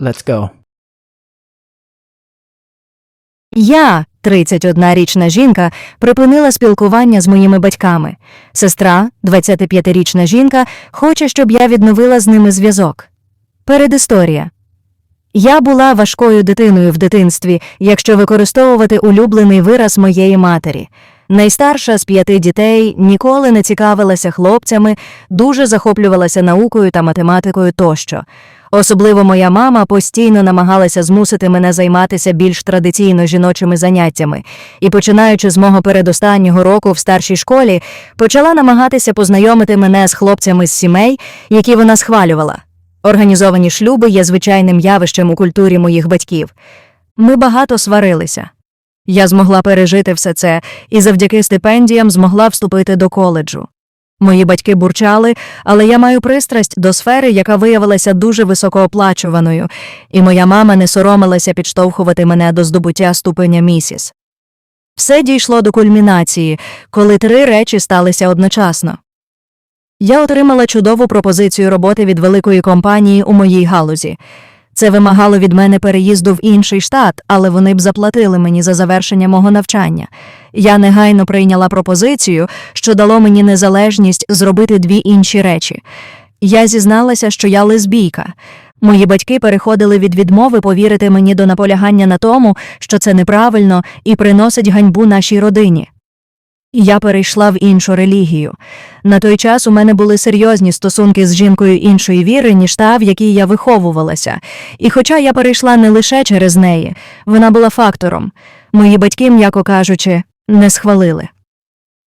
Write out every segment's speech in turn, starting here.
Let's go. Я, 31-річна жінка, припинила спілкування з моїми батьками. Сестра, 25-річна жінка, хоче, щоб я відновила з ними зв'язок. Передісторія. Я була важкою дитиною в дитинстві, якщо використовувати улюблений вираз моєї матері. Найстарша з п'яти дітей ніколи не цікавилася хлопцями, дуже захоплювалася наукою та математикою тощо. Особливо моя мама постійно намагалася змусити мене займатися більш традиційно жіночими заняттями, і, починаючи з мого передостаннього року в старшій школі, почала намагатися познайомити мене з хлопцями з сімей, які вона схвалювала. Організовані шлюби є звичайним явищем у культурі моїх батьків. Ми багато сварилися. Я змогла пережити все це і завдяки стипендіям змогла вступити до коледжу. Мої батьки бурчали, але я маю пристрасть до сфери, яка виявилася дуже високооплачуваною, і моя мама не соромилася підштовхувати мене до здобуття ступеня місіс. Все дійшло до кульмінації, коли три речі сталися одночасно. Я отримала чудову пропозицію роботи від великої компанії у моїй галузі. Це вимагало від мене переїзду в інший штат, але вони б заплатили мені за завершення мого навчання. Я негайно прийняла пропозицію, що дало мені незалежність зробити дві інші речі. Я зізналася, що я лесбійка. Мої батьки переходили від відмови повірити мені до наполягання на тому, що це неправильно і приносить ганьбу нашій родині. Я перейшла в іншу релігію. На той час у мене були серйозні стосунки з жінкою іншої віри, ніж та, в якій я виховувалася. І хоча я перейшла не лише через неї, вона була фактором. Мої батьки, м'яко кажучи, не схвалили.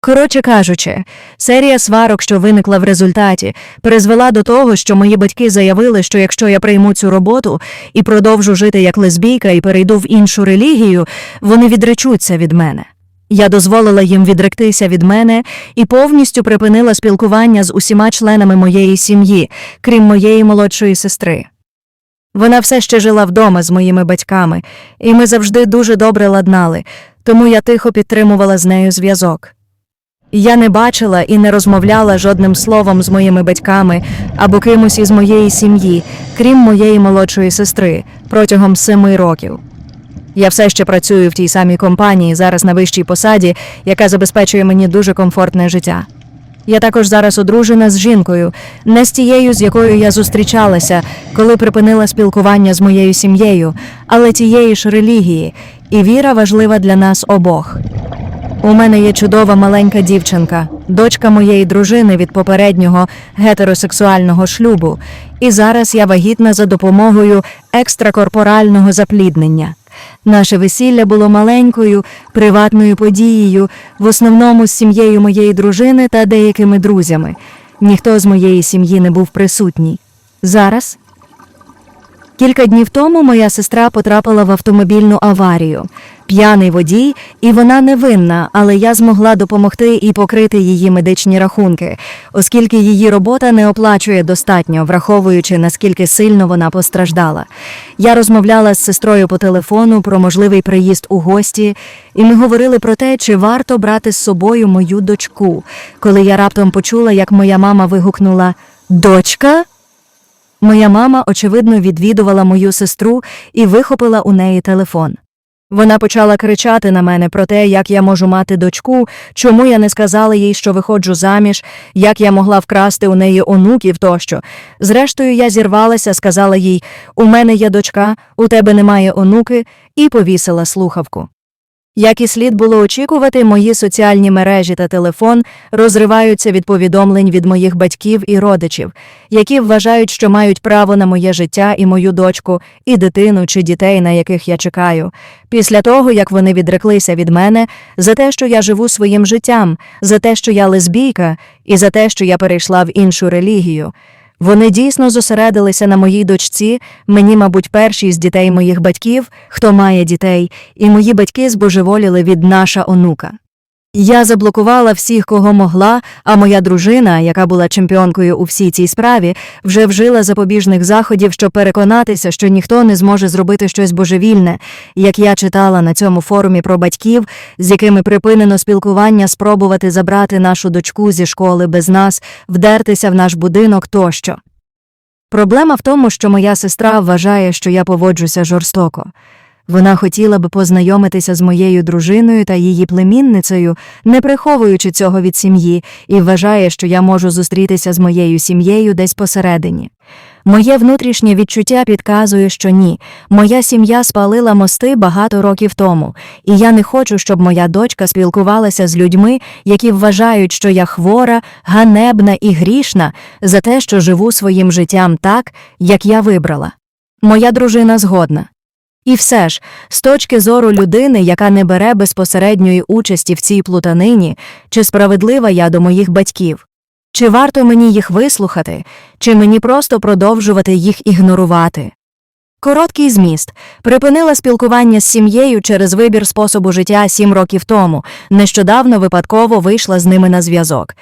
Коротше кажучи, серія сварок, що виникла в результаті, призвела до того, що мої батьки заявили, що якщо я прийму цю роботу і продовжу жити як лесбійка і перейду в іншу релігію, вони відречуться від мене. Я дозволила їм відректися від мене і повністю припинила спілкування з усіма членами моєї сім'ї, крім моєї молодшої сестри. Вона все ще жила вдома з моїми батьками, і ми завжди дуже добре ладнали, тому я тихо підтримувала з нею зв'язок. Я не бачила і не розмовляла жодним словом з моїми батьками або кимось із моєї сім'ї, крім моєї молодшої сестри, протягом семи років. Я все ще працюю в тій самій компанії, зараз на вищій посаді, яка забезпечує мені дуже комфортне життя. Я також зараз одружена з жінкою, не з тією, з якою я зустрічалася, коли припинила спілкування з моєю сім'єю, але тієї ж релігії, і віра важлива для нас обох. У мене є чудова маленька дівчинка, дочка моєї дружини від попереднього гетеросексуального шлюбу, і зараз я вагітна за допомогою екстракорпорального запліднення. Наше весілля було маленькою, приватною подією, в основному з сім'єю моєї дружини та деякими друзями. Ніхто з моєї сім'ї не був присутній. Зараз Кілька днів тому моя сестра потрапила в автомобільну аварію. П'яний водій, і вона невинна, але я змогла допомогти і покрити її медичні рахунки, оскільки її робота не оплачує достатньо, враховуючи наскільки сильно вона постраждала. Я розмовляла з сестрою по телефону про можливий приїзд у гості, і ми говорили про те, чи варто брати з собою мою дочку, коли я раптом почула, як моя мама вигукнула Дочка? Моя мама, очевидно, відвідувала мою сестру і вихопила у неї телефон. Вона почала кричати на мене про те, як я можу мати дочку, чому я не сказала їй, що виходжу заміж, як я могла вкрасти у неї онуків тощо. Зрештою, я зірвалася, сказала їй У мене є дочка, у тебе немає онуки, і повісила слухавку. Як і слід було очікувати, мої соціальні мережі та телефон розриваються від повідомлень від моїх батьків і родичів, які вважають, що мають право на моє життя і мою дочку, і дитину чи дітей, на яких я чекаю. Після того, як вони відреклися від мене за те, що я живу своїм життям, за те, що я лесбійка, і за те, що я перейшла в іншу релігію. Вони дійсно зосередилися на моїй дочці, мені, мабуть, перші з дітей моїх батьків, хто має дітей, і мої батьки збожеволіли від наша онука. Я заблокувала всіх, кого могла, а моя дружина, яка була чемпіонкою у всій цій справі, вже вжила запобіжних заходів, щоб переконатися, що ніхто не зможе зробити щось божевільне, як я читала на цьому форумі про батьків, з якими припинено спілкування, спробувати забрати нашу дочку зі школи без нас, вдертися в наш будинок тощо. Проблема в тому, що моя сестра вважає, що я поводжуся жорстоко. Вона хотіла би познайомитися з моєю дружиною та її племінницею, не приховуючи цього від сім'ї, і вважає, що я можу зустрітися з моєю сім'єю десь посередині. Моє внутрішнє відчуття підказує, що ні. Моя сім'я спалила мости багато років тому, і я не хочу, щоб моя дочка спілкувалася з людьми, які вважають, що я хвора, ганебна і грішна за те, що живу своїм життям так, як я вибрала. Моя дружина згодна. І все ж, з точки зору людини, яка не бере безпосередньої участі в цій плутанині, чи справедлива я до моїх батьків? Чи варто мені їх вислухати, чи мені просто продовжувати їх ігнорувати? Короткий зміст припинила спілкування з сім'єю через вибір способу життя сім років тому, нещодавно випадково вийшла з ними на зв'язок.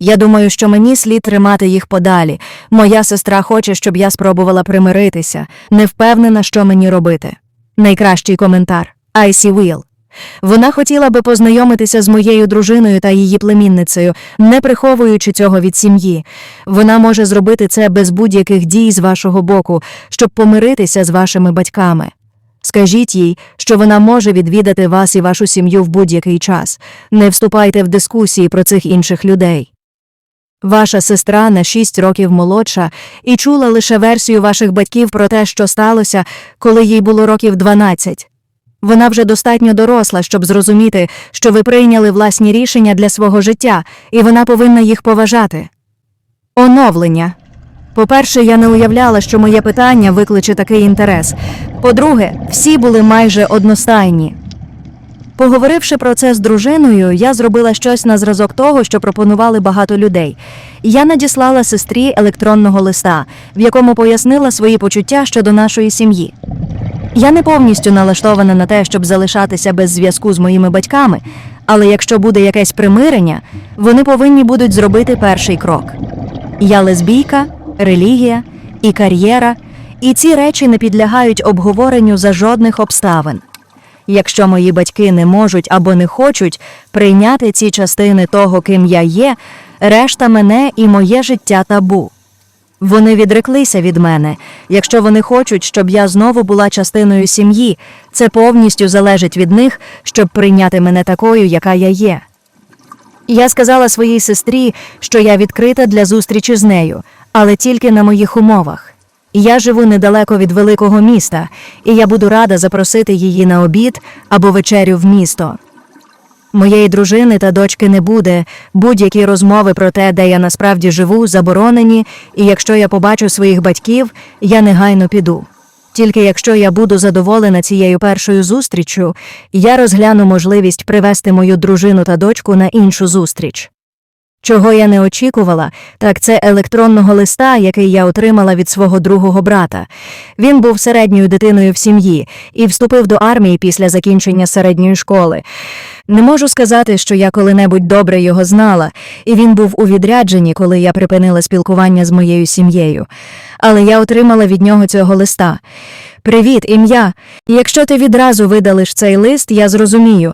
Я думаю, що мені слід тримати їх подалі. Моя сестра хоче, щоб я спробувала примиритися, не впевнена, що мені робити. Найкращий коментар Айсі Уіл. Вона хотіла би познайомитися з моєю дружиною та її племінницею, не приховуючи цього від сім'ї. Вона може зробити це без будь-яких дій з вашого боку, щоб помиритися з вашими батьками. Скажіть їй, що вона може відвідати вас і вашу сім'ю в будь-який час. Не вступайте в дискусії про цих інших людей. Ваша сестра на шість років молодша і чула лише версію ваших батьків про те, що сталося, коли їй було років 12. Вона вже достатньо доросла, щоб зрозуміти, що ви прийняли власні рішення для свого життя, і вона повинна їх поважати. Оновлення. По-перше, я не уявляла, що моє питання викличе такий інтерес. По-друге, всі були майже одностайні. Поговоривши про це з дружиною, я зробила щось на зразок того, що пропонували багато людей. Я надіслала сестрі електронного листа, в якому пояснила свої почуття щодо нашої сім'ї. Я не повністю налаштована на те, щоб залишатися без зв'язку з моїми батьками, але якщо буде якесь примирення, вони повинні будуть зробити перший крок. Я лесбійка, релігія і кар'єра, і ці речі не підлягають обговоренню за жодних обставин. Якщо мої батьки не можуть або не хочуть прийняти ці частини того, ким я є, решта мене і моє життя табу. Вони відреклися від мене. Якщо вони хочуть, щоб я знову була частиною сім'ї, це повністю залежить від них, щоб прийняти мене такою, яка я є. Я сказала своїй сестрі, що я відкрита для зустрічі з нею, але тільки на моїх умовах. Я живу недалеко від великого міста, і я буду рада запросити її на обід або вечерю в місто. Моєї дружини та дочки не буде. Будь-які розмови про те, де я насправді живу, заборонені, і якщо я побачу своїх батьків, я негайно піду. Тільки якщо я буду задоволена цією першою зустріччю, я розгляну можливість привести мою дружину та дочку на іншу зустріч. Чого я не очікувала, так це електронного листа, який я отримала від свого другого брата. Він був середньою дитиною в сім'ї і вступив до армії після закінчення середньої школи. Не можу сказати, що я коли-небудь добре його знала, і він був у відрядженні, коли я припинила спілкування з моєю сім'єю. Але я отримала від нього цього листа. Привіт, ім'я. Якщо ти відразу видалиш цей лист, я зрозумію.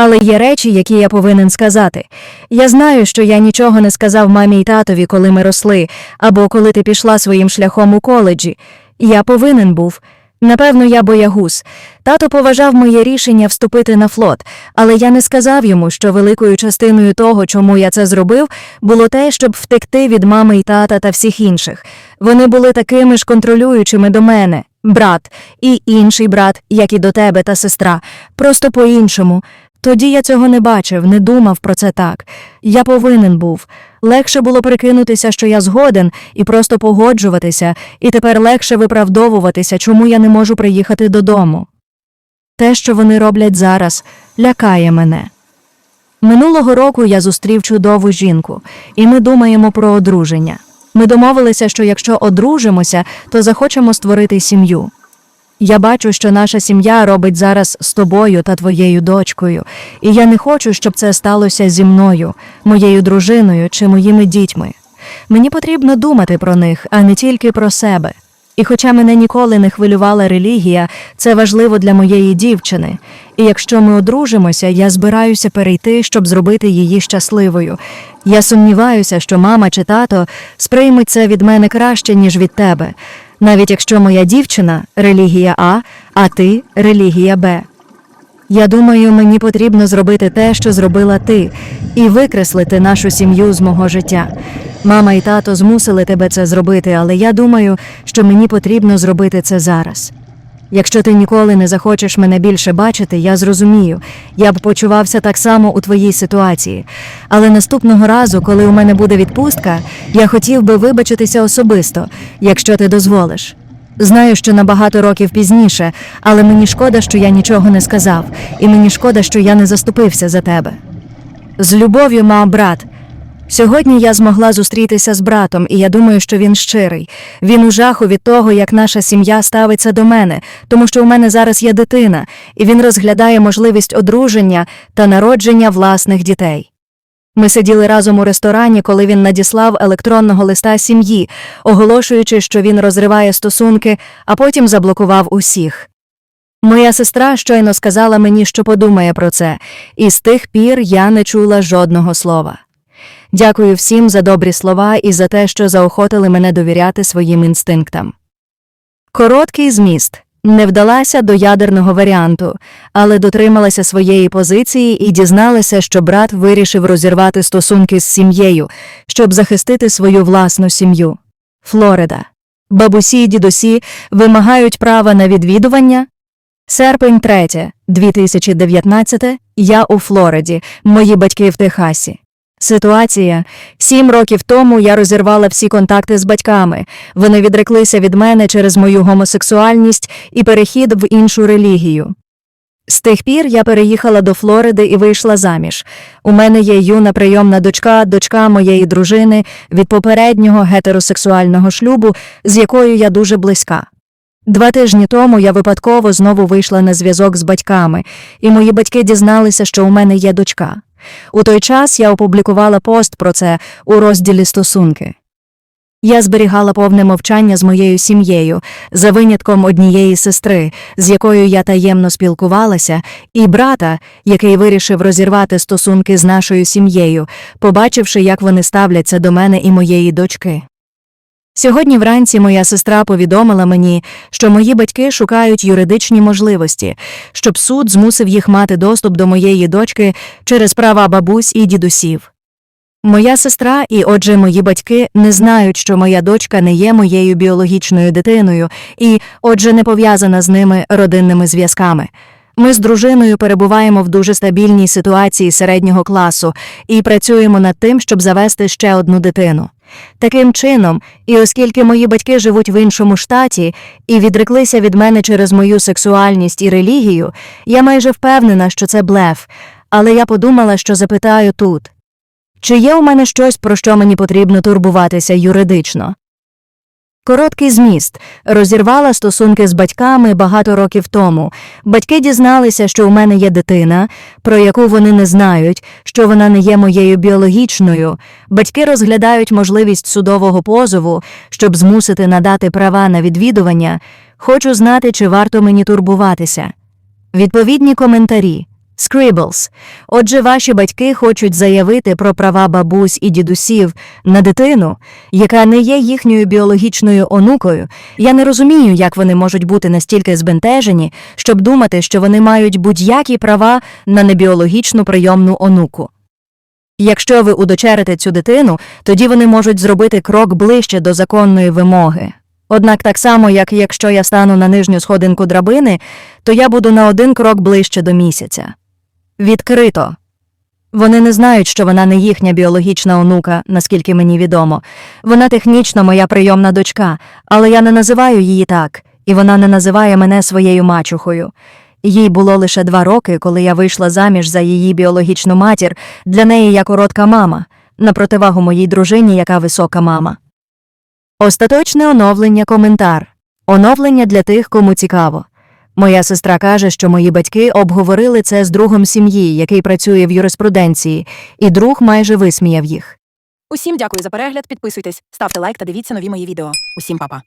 Але є речі, які я повинен сказати. Я знаю, що я нічого не сказав мамі й татові, коли ми росли, або коли ти пішла своїм шляхом у коледжі. Я повинен був. Напевно, я боягуз. Тато поважав моє рішення вступити на флот, але я не сказав йому, що великою частиною того, чому я це зробив, було те, щоб втекти від мами й тата та всіх інших. Вони були такими ж контролюючими до мене, брат, і інший брат, як і до тебе та сестра, просто по-іншому. Тоді я цього не бачив, не думав про це так. Я повинен був. Легше було прикинутися, що я згоден, і просто погоджуватися, і тепер легше виправдовуватися, чому я не можу приїхати додому. Те, що вони роблять зараз, лякає мене. Минулого року я зустрів чудову жінку, і ми думаємо про одруження. Ми домовилися, що якщо одружимося, то захочемо створити сім'ю. Я бачу, що наша сім'я робить зараз з тобою та твоєю дочкою, і я не хочу, щоб це сталося зі мною, моєю дружиною чи моїми дітьми. Мені потрібно думати про них, а не тільки про себе. І хоча мене ніколи не хвилювала релігія, це важливо для моєї дівчини. І якщо ми одружимося, я збираюся перейти, щоб зробити її щасливою. Я сумніваюся, що мама чи тато сприймуть це від мене краще, ніж від тебе, навіть якщо моя дівчина релігія А, а ти релігія Б. Я думаю, мені потрібно зробити те, що зробила ти, і викреслити нашу сім'ю з мого життя. Мама і тато змусили тебе це зробити, але я думаю, що мені потрібно зробити це зараз. Якщо ти ніколи не захочеш мене більше бачити, я зрозумію. Я б почувався так само у твоїй ситуації. Але наступного разу, коли у мене буде відпустка, я хотів би вибачитися особисто, якщо ти дозволиш. Знаю, що на багато років пізніше, але мені шкода, що я нічого не сказав, і мені шкода, що я не заступився за тебе. З любов'ю, ма, брат. Сьогодні я змогла зустрітися з братом, і я думаю, що він щирий. Він у жаху від того, як наша сім'я ставиться до мене, тому що у мене зараз є дитина, і він розглядає можливість одруження та народження власних дітей. Ми сиділи разом у ресторані, коли він надіслав електронного листа сім'ї, оголошуючи, що він розриває стосунки, а потім заблокував усіх. Моя сестра щойно сказала мені, що подумає про це, і з тих пір я не чула жодного слова. Дякую всім за добрі слова і за те, що заохотили мене довіряти своїм інстинктам. Короткий зміст. Не вдалася до ядерного варіанту, але дотрималася своєї позиції і дізналася, що брат вирішив розірвати стосунки з сім'єю, щоб захистити свою власну сім'ю. Флорида. Бабусі й дідусі вимагають права на відвідування. Серпень 3, 2019. Я у Флориді, мої батьки в Техасі. Ситуація. Сім років тому я розірвала всі контакти з батьками. Вони відреклися від мене через мою гомосексуальність і перехід в іншу релігію. З тих пір я переїхала до Флориди і вийшла заміж. У мене є юна прийомна дочка, дочка моєї дружини від попереднього гетеросексуального шлюбу, з якою я дуже близька. Два тижні тому я випадково знову вийшла на зв'язок з батьками, і мої батьки дізналися, що у мене є дочка. У той час я опублікувала пост про це у розділі стосунки. Я зберігала повне мовчання з моєю сім'єю, за винятком однієї сестри, з якою я таємно спілкувалася, і брата, який вирішив розірвати стосунки з нашою сім'єю, побачивши, як вони ставляться до мене і моєї дочки. Сьогодні вранці моя сестра повідомила мені, що мої батьки шукають юридичні можливості, щоб суд змусив їх мати доступ до моєї дочки через права бабусь і дідусів. Моя сестра і, отже, мої батьки не знають, що моя дочка не є моєю біологічною дитиною і, отже, не пов'язана з ними родинними зв'язками. Ми з дружиною перебуваємо в дуже стабільній ситуації середнього класу і працюємо над тим, щоб завести ще одну дитину. Таким чином, і оскільки мої батьки живуть в іншому штаті і відреклися від мене через мою сексуальність і релігію, я майже впевнена, що це блеф, але я подумала, що запитаю тут. Чи є у мене щось, про що мені потрібно турбуватися юридично? Короткий зміст розірвала стосунки з батьками багато років тому. Батьки дізналися, що у мене є дитина, про яку вони не знають, що вона не є моєю біологічною. Батьки розглядають можливість судового позову, щоб змусити надати права на відвідування. Хочу знати, чи варто мені турбуватися. Відповідні коментарі. Scribbles. Отже, ваші батьки хочуть заявити про права бабусь і дідусів на дитину, яка не є їхньою біологічною онукою. Я не розумію, як вони можуть бути настільки збентежені, щоб думати, що вони мають будь-які права на небіологічну прийомну онуку. Якщо ви удочерите цю дитину, тоді вони можуть зробити крок ближче до законної вимоги. Однак так само, як якщо я стану на нижню сходинку драбини, то я буду на один крок ближче до місяця. Відкрито. Вони не знають, що вона не їхня біологічна онука, наскільки мені відомо. Вона технічно моя прийомна дочка, але я не називаю її так, і вона не називає мене своєю мачухою. Їй було лише два роки, коли я вийшла заміж за її біологічну матір, для неї я коротка мама, на противагу моїй дружині, яка висока мама. Остаточне оновлення коментар. Оновлення для тих, кому цікаво. Моя сестра каже, що мої батьки обговорили це з другом сім'ї, який працює в юриспруденції, і друг майже висміяв їх. Усім дякую за перегляд. Підписуйтесь, ставте лайк та дивіться нові мої відео. Усім па-па.